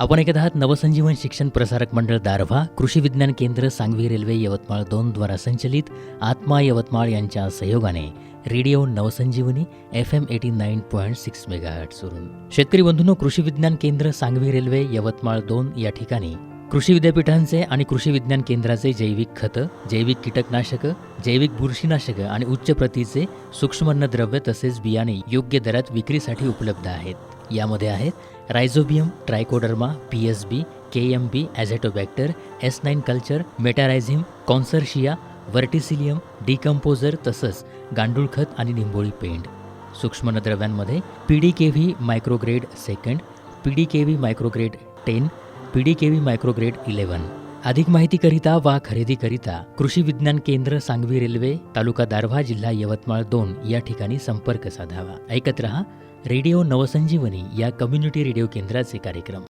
आपण ऐकत आहात नवसंजीवन शिक्षण प्रसारक मंडळ दारव्हा कृषी विज्ञान केंद्र सांगवी रेल्वे यवतमाळ दोन द्वारा संचलित आत्मा यवतमाळ यांच्या सहयोगाने. Radio Navsanjivani F M eighty nine point six mega मेगाहर्ट्सवरून शेतकरी बंधूंनो कृषी विज्ञान केंद्र सांगवी रेल्वे यवतमाळ दोन या ठिकाणी कृषी विद्यापीठांचे आणि कृषी विज्ञान केंद्राचे जैविक खतं जैविक कीटकनाशकं जैविक बुरशीनाशकं आणि उच्च प्रतीचे सूक्ष्मन्नद्रव्य तसेच बियाणे योग्य दरात विक्रीसाठी उपलब्ध आहेत. यामध्ये आहेत rhizobium trichoderma P S B K M B azotobacter S nine culture metarhizium consortia verticillium decomposer तसंच गांडूळ खत आणि निंबोळी पेंड. सूक्ष्मनद्रव्यांमध्ये P D K V micrograde second P D K V micrograde ten P D K V micrograde eleven. अधिक माहितीकरिता वा खरेदीकरिता कृषी विज्ञान केंद्र सांगवी रेल्वे तालुका दारव्हा जिल्हा यवतमाळ दोन या ठिकाणी संपर्क साधावा. ऐकत रहा रेडिओ नवसंजीवनी या कम्युनिटी रेडिओ केंद्राचे कार्यक्रम.